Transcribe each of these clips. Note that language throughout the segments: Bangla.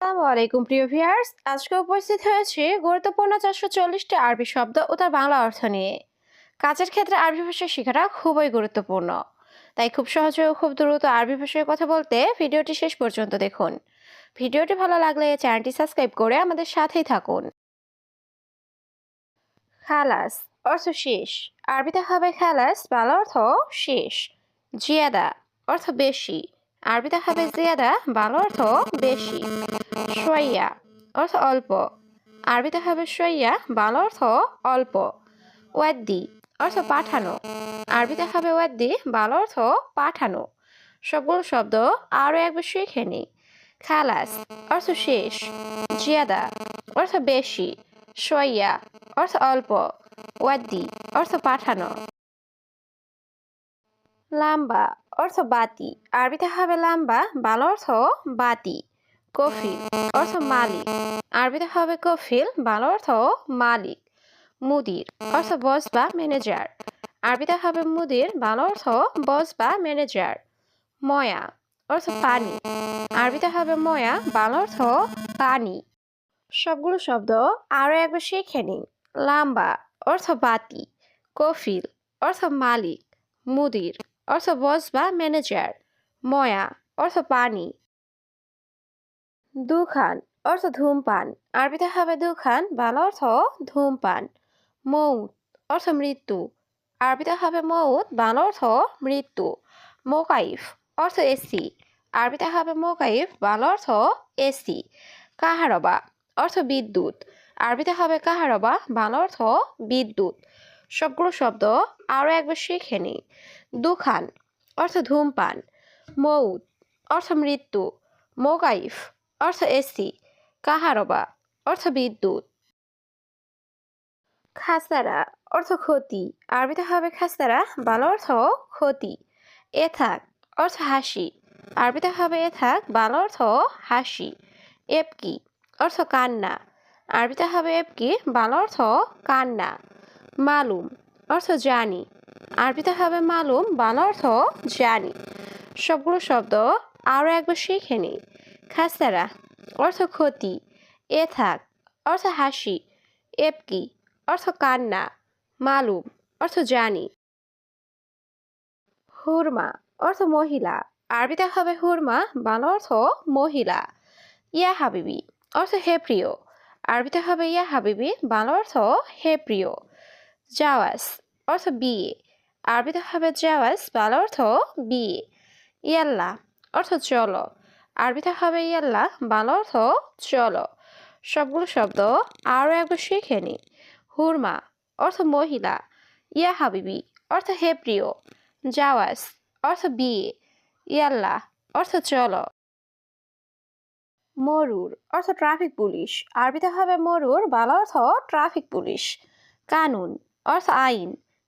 আসসালামু আলাইকুম প্রিয় ভিউয়ার্স। আজকে উপস্থিত হয়েছে গুরুত্বপূর্ণ চারশো চল্লিশটি আরবি শব্দ ও তার বাংলা অর্থ নিয়ে। কাজের ক্ষেত্রে আরবি ভাষা শেখাটা খুবই গুরুত্বপূর্ণ। তাই খুব সহজে ও খুব দ্রুত আরবি ভাষায় কথা বলতে ভিডিওটি শেষ পর্যন্ত দেখুন। ভিডিওটি ভালো লাগলে চ্যানেলটি সাবস্ক্রাইব করে আমাদের সাথেই থাকুন। খালাস, অর্থ শেষ। আরবিতে হবে খালাস, বাংলা অর্থ শেষ। জিয়াদা, অর্থ বেশি। আরবিতে হবে জিয়াদা, বাংলা অর্থ বেশি। সইয়া অর্থ অল্প। আরবিতে হবে সইয়া বাংলা অর্থ অল্প। ওয়াদ্দি, অর্থ পাঠানো। আরবিতে হবে ওয়াদ্দি, বাংলা অর্থ পাঠানো। সবগুলো শব্দ আরও একবার শিখে নি। খালাস, অর্থ শেষ। জিয়াদা, অর্থ বেশি। সইয়া অর্থ অল্প। ওয়াদ্দি, অর্থ পাঠানো। লাম্বা অর্থ বাতি। আরবিতে হবে লাম্বা, বাংলা অর্থ বাতি কফিল অর্থ মালিক। আরবিতে হবে কফিল, বাংলা অর্থ মালিক। মুদির অর্থ বস বা ম্যানেজার। আরবিতে হবে মুদির, বাংলা অর্থ বস বা ম্যানেজার। ময়া অর্থ পানি। আরবিতে হবে ময়া, বাংলা অর্থ পানি। সবগুলো শব্দ আরও একবার শিখে নিন। লাম্বা অর্থ বাতি, কফিল অর্থ মালিক। মুদির অর্থ বস বা ম্যানেজার ময়া অর্থ পানি দুখান অর্থ ধূমপান আরবিতে হবে দুখান বাংলা অর্থ ধূমপান মৌত অর্থ মৃত্যু আরবিতে হবে মৌত বাংলা অর্থ মৃত্যু মোকাইফ অর্থ এসি আরবিতে হবে মোকাইফ বাংলা অর্থ এসি কাহারবা অর্থ বিদ্যুৎ আরবিতে হবে কাহারবা বাংলা অর্থ বিদ্যুৎ সবগুলো শব্দ আরও একবার শিখে নিই। দুখান, অর্থ ধূমপান, মৌত, অর্থ মৃত্যু, মোকাইফ, অর্থ এসি, কাহারবা, অর্থ বিদ্যুৎ। খাসারা অর্থ ক্ষতি, আরবিতে হবে খাসারা বাংলা অর্থ ক্ষতি। এথাক, অর্থ হাসি, আরবিতে হবে এথাক, বাংলা অর্থ হাসি। এপকি, অর্থ কান্না, আরবিতে হবে এপকি, বাংলা অর্থ কান্না। মালুম, অর্থ জানি আরবিতে হবে মালুম, বাংলা অর্থ জানি। সবগুলো শব্দ আরও একবার শিখে নিই। খাসারা, অর্থ ক্ষতি। এ থাক, অর্থ হাসি। এপকি, অর্থ কান্না। মালুম, অর্থ জানি। হুরমা, অর্থ মহিলা। আরবিতে হবে হুরমা, বাংলা অর্থ মহিলা। ইয়া হাবিবি, অর্থ হে প্রিয়। আরবিতে হবে ইয়া হাবিবি, বাংলা অর্থ হে প্রিয়। জাওয়াজ, অর্থ বিয়ে। আরবিতে হবে জাওয়াজ, বাংলা অর্থ বিয়ে ইয়াল্লা, অর্থ চলো আরবিতে হবে ইয়াল্লা, বাংলা অর্থ চলো সবগুলো শব্দ আরও একবার শিখে নি হুরমা, অর্থ মহিলা। ইয়া হাবিবি, অর্থ হে প্রিয় জাওয়াজ, অর্থ বিয়ে ইয়াল্লা, অর্থ চলো মরুর, অর্থ ট্রাফিক পুলিশ। আরবিতে হবে মরুর, বাংলা অর্থ ট্রাফিক পুলিশ। কানুন, অর্থ আইন।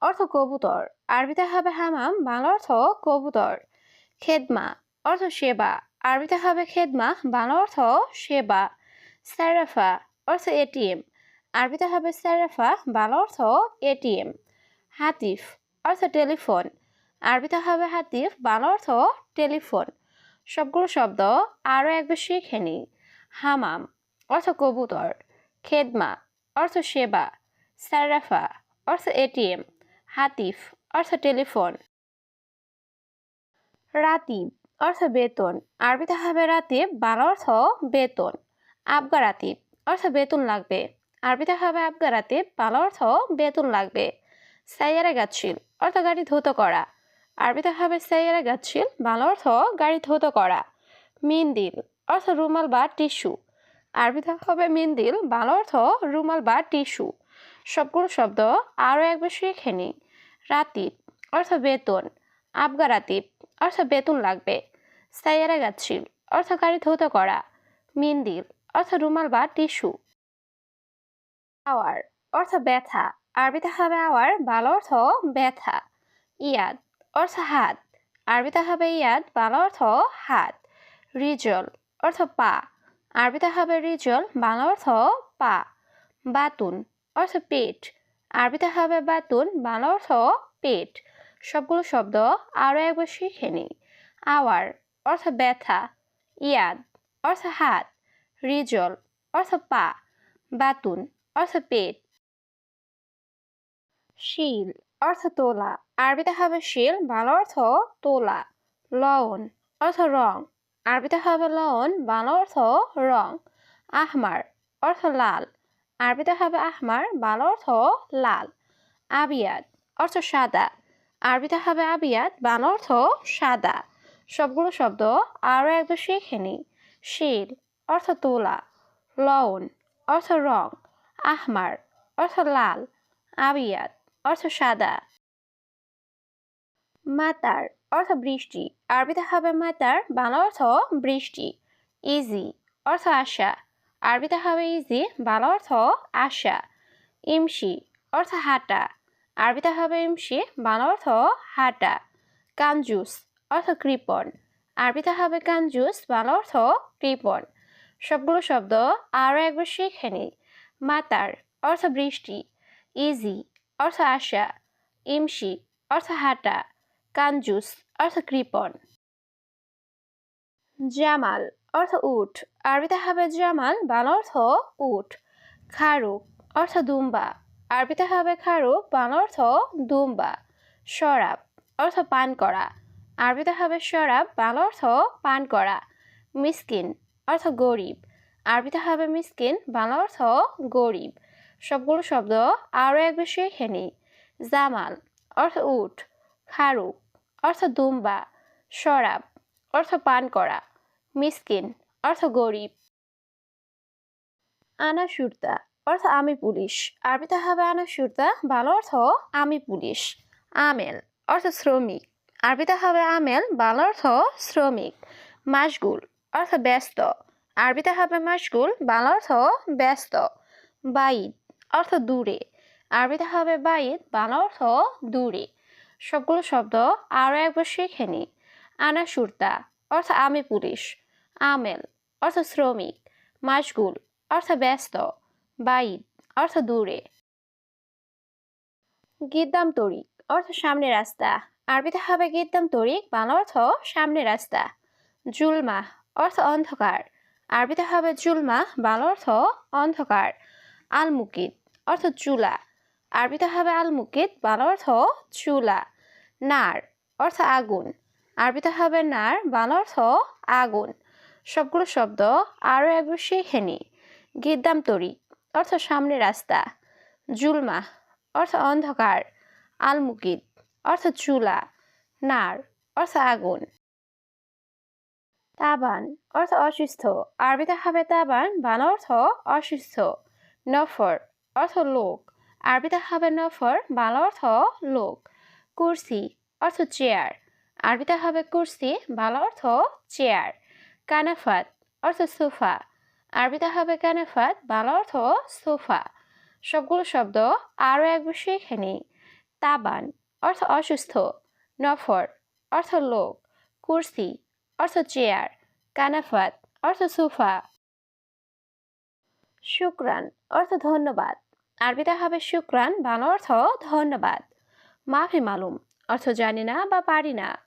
অর্থ কবুতর। আরবিতে হবে হামাম, বাংলা অর্থ কবুতর। খেদমা, অর্থ সেবা। আরবিতে হবে খেদমা, বাংলা অর্থ সেবা। স্যারাফা, অর্থ এটিএম। আরবিতে হবে স্যারাফা, বাংলা অর্থ এটিএম। হাতিফ, অর্থ টেলিফোন। আরবিতে হবে হাতিফ, বাংলা অর্থ টেলিফোন। সবগুলো শব্দ আরও একবার শিখে নিই। হামাম, অর্থ কবুতর। খেদমা, অর্থ সেবা। স্যারাফা, অর্থ এটিএম। হাতিফ, অর্থ টেলিফোন। রাতিব অর্থ বেতন। আরবিতে হবে রাতিব বাংলা অর্থ বেতন। আবগা রাতিব অর্থ বেতন লাগবে। আরবিতে হবে আবগা রাতিব বাংলা অর্থ বেতন লাগবে। সাইয়ারা গাছিল, অর্থ গাড়ি ধৌত করা। আরবিতে হবে সাইয়ারা গাছিল, বাংলা অর্থ গাড়ি ধৌত করা। মিন্দিল, অর্থ রুমাল বা টিস্যু। আরবিতে হবে মিন্দিল, বাংলা অর্থ রুমাল বা টিস্যু। সবগুলো শব্দ আরও একবার শিখে নিই। রাতিব অর্থ বেতন আবগা রাতিব অর্থ বেতন লাগবে, সাইয়ারা গাছিল অর্থ গাড়ি ধৌত করা মিন্দিল অর্থ রুমাল বা টিস্যু। আওয়ার অর্থ ব্যথা, আরবিতে হবে আওয়ার ভালো অর্থ ব্যথা, ইয়াদ অর্থ হাত, আরবিতে হবে ইয়াদ ভালো অর্থ হাত, রিজল অর্থ পা, আরবিতে হবে রিজল, বাংলা অর্থ পা, বাতুন অর্থ পেট আরবিতে হবে বাতুন বাংলা অর্থ পেট। সবগুলো শব্দ আরও একবার শিখে নিই। আওয়ার, অর্থ ব্যথা। ইয়াদ, অর্থ হাত। রিজল, অর্থ পা। বাতুন অর্থ পেট। শিল, অর্থ তোলা। আরবিতে হবে শিল, বাংলা অর্থ তোলা। লবণ অর্থ রং। আরবিতে হবে লবণ বাংলা অর্থ রং। আহমার, অর্থ লাল। আরবিতে হবে আহমার, বাংলা অর্থ লাল। আবিয়াদ অর্থ সাদা। আরবিতে হবে আবিয়াদ, বাংলা অর্থ সাদা। সবগুলো শব্দ আরও একবার শিখে নিই। শিল অর্থ তোলা। লবণ অর্থ রং। আহমার অর্থ লাল। আবিয়াদ অর্থ সাদা। মাতার অর্থ বৃষ্টি। আরবিতে হবে মাতার, বাংলা অর্থ বৃষ্টি। ইজি অর্থ আশা। আরবিতে হবে ইজি, বাংলা অর্থ আশা ইমসি অর্থ হাঁটা। আরবিতে হবে ইমসি বাংলা অর্থ হাঁটা। কাঞ্জুস অর্থ কৃপণ। আরবিতে হবে কাঞ্জুস বাংলা অর্থ কৃপণ। সবগুলো শব্দ আরও একবার শিখে নিই। মাতার অর্থ বৃষ্টি। ইজি অর্থ আশা। ইমসি অর্থ হাঁটা। কাঞ্জুস অর্থ কৃপণ। জামাল অর্থ উট। আরবিতে হবে জামাল বাংলা অর্থ উট। খারুক অর্থ দুম্বা। আরবিতে হবে খারুক বাংলা অর্থ দুম্বা। শরাব, অর্থ পান করা। আরবিতে হবে শরাব বাংলা অর্থ পান করা। মিসকিন, অর্থ গরিব। আরবিতে হবে মিসকিন বাংলা অর্থ গরিব। সবগুলো শব্দ আরও একবার শিখে নিই। জামাল, অর্থ উট। খারুক অর্থ দুম্বা। শরাব, অর্থ পান করা। মিসকিন, অর্থ গরিব। আনা সুরতা, অর্থ আমি পুলিশ। আরবিতে হবে আনা সুরতা ভালো অর্থ আমি পুলিশ। আমেল, অর্থ শ্রমিক। আরবিতে হবে আমেল ভালো অর্থ শ্রমিক। মাসগুল অর্থ ব্যস্ত। আরবিতে হবে মাসগুল বাংলা অর্থ ব্যস্ত। বাইদ, অর্থ দূরে। আরবিতে হবে বাইদ, বাংলা অর্থ দূরে। সবগুলো শব্দ আরও একবার শিখে নি আনা সুরতা, অর্থ আমি পুলিশ। আমেল অর্থ শ্রমিক মাসগুল অর্থ ব্যস্ত, বাইদ অর্থ দূরে। গিদ্দাম তরিক অর্থ সামনে রাস্তা। আরবিতে হবে গিদ্দাম তরিক, বাংলা অর্থ সামনে রাস্তা। জুলমা, অর্থ অন্ধকার। আরবিতে হবে জুলমা, বাংলা অর্থ অন্ধকার। আলমুকিদ, অর্থ চুলা। আরবিতে হবে আলমুকিদ, বাংলা অর্থ চুলা। নার, অর্থ আগুন। আরবিতে হবে নার, বাংলা অর্থ আগুন। সবগুলো শব্দ আরও একবার শিখে নিই গিদ্দাম তরি, অর্থ সামনে রাস্তা। জুলমা, অর্থ অন্ধকার। আলমুকিদ অর্থ চুলা। নার, অর্থ আগুন। তাবান, অর্থ অসুস্থ। আরবিতে হবে তাবান, বান অর্থ অসুস্থ। নফর, অর্থ লোক। আরবিতে হবে নফর বাংলা অর্থ লোক। কুর্সি, অর্থ চেয়ার। আরবিতে হবে কুর্সি বাংলা অর্থ চেয়ার। কানাফাত অর্থ সোফা। আরবিতে হবে কানাফাত, বাংলা অর্থ সোফা। সবগুলো শব্দ আরও একবার শিখে নিই তাবান অর্থ অসুস্থ, নফর অর্থ লোক। কুর্সি অর্থ চেয়ার, কানাফাত অর্থ সোফা। শুক্রান অর্থ ধন্যবাদ। আরবিতে হবে শুক্রান, বাংলা অর্থ ধন্যবাদ। মাফি মালুম অর্থ জানি না বা পারি না।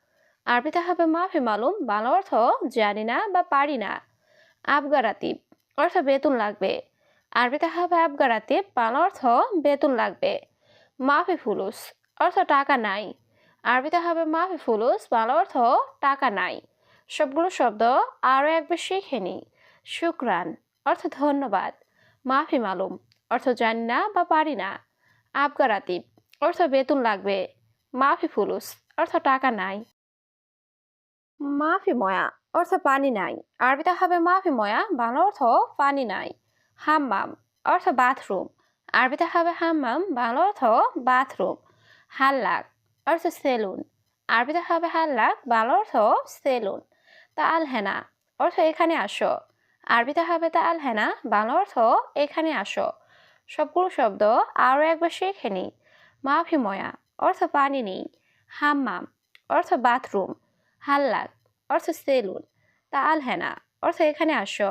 আরবিতে হবে মাফি মালুম, বাংলা অর্থ জানি না বা পারি না। আবগারাতিব অর্থ বেতন লাগবে। আরবিতে হবে আবগারাতিব বাংলা অর্থ বেতন লাগবে। মাফি ফুলুস, অর্থ টাকা নাই। আরবিতে হবে মাফি ফুলুস, বাংলা অর্থ টাকা নাই। সবগুলো শব্দ আরও একবার শিখে নিই শুক্রান, অর্থ ধন্যবাদ। মাফি মালুম, অর্থ জানি না বা পারি না। আবগারাতিব অর্থ বেতন লাগবে। মাফি ফুলুস, অর্থ টাকা নাই। মাফি ময়া অর্থ পানি নাই। আরবিতে হবে মাফি ময়া, বাংলা অর্থ পানি নাই। হাম্মাম অর্থ বাথরুম। আরবিতে হবে হাম্মাম, বাংলা অর্থ বাথরুম। হাল্লাক অর্থ সেলুন। আরবিতে হবে হাল্লাক, বাংলা অর্থ সেলুন। তা আলহেনা অর্থ এখানে আসো। আরবিতে হবে তা আল হেনা বাংলা অর্থ এখানে আসো। সবগুলো শব্দ আরও একবার শিখে মাফি ময়া অর্থ পানি নেই। হাম্মাম অর্থ বাথরুম। হাল্লাক অর্থ সেলুন। তা আল হেনা অর্থ এখানে আসো।